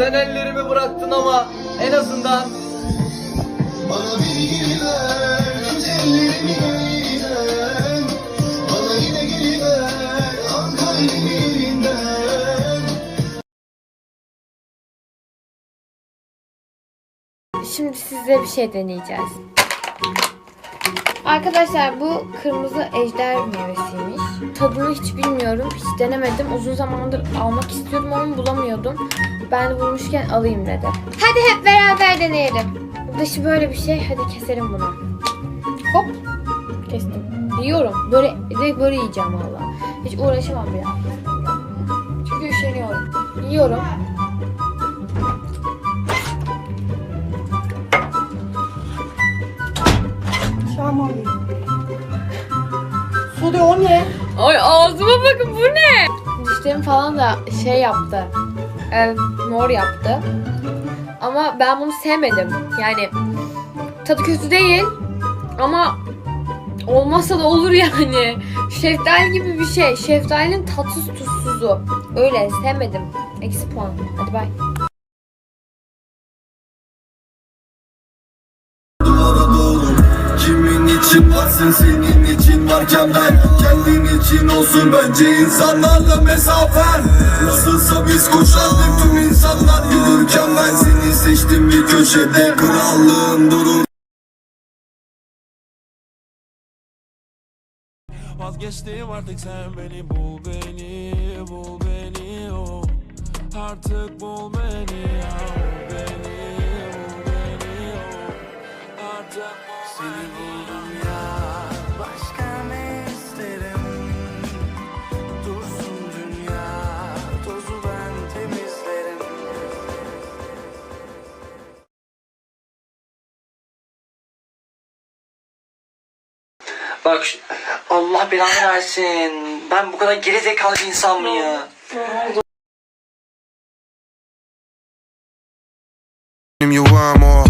Sen ellerimi bıraktın ama en azından Bana bilgi ver, ellerimi eğlen. Bana yine geri ver, al kalbimi elinden. Şimdi size bir şey deneyeceğiz. Arkadaşlar bu kırmızı ejder meyvesiymiş. Tadını hiç bilmiyorum. Hiç denemedim. Uzun zamandır almak istiyordum ama bulamıyordum. Ben bulmuşken alayım dedim. Hadi hep beraber deneyelim. Dışı böyle bir şey. Hadi keselim bunu. Hop. Kestim. Yiyorum. Böyle direkt böyle yiyeceğim valla. Hiç uğraşamam bile. Çünkü üşeniyorum. Yiyorum. Sude o ne? Ay ağzıma bakın bu ne? Dişlerim falan da şey yaptı. E, mor yaptı. Ama ben bunu sevmedim. Yani tadı kötü değil. Ama olmazsa da olur yani. Şeftali gibi bir şey. Şeftalinin tatsız tuzsuzu. Öyle sevmedim. Eksi puan. Hadi bay. Kimin için varsın senin ben Kendin için olsun bence insanlarla mesafen. Nasılsa biz koşardık tüm insanlar. Yürürken Ben seni seçtim bir köşede. Krallığın durur. Vazgeçtim artık sen beni bul beni bul beni oh. Artık bul beni ya bul beni bul beni oh. Artık bul Seni buldum ya Bak Allah belanı versin. Ben bu kadar geri zekalı bir insan mıyım? Yuvam oha Oha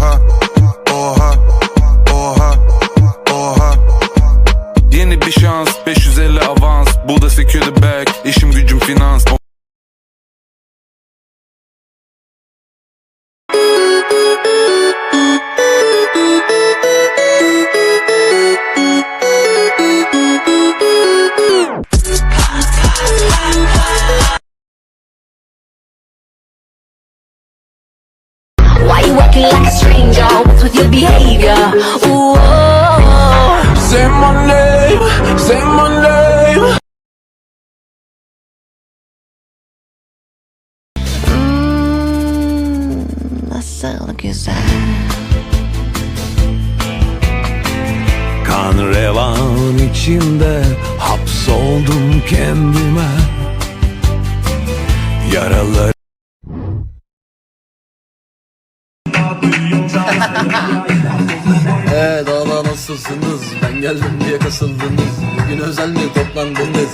acting like a stranger? What's with your behavior? Ooh, oh, Say my name Say my name Mm, nasıl güzel. Kan revan içinde hapsoldum kendime Yaralar Eee daha da nasılsınız? Ben geldim diye kasıldınız. Bugün özel mi toplandınız?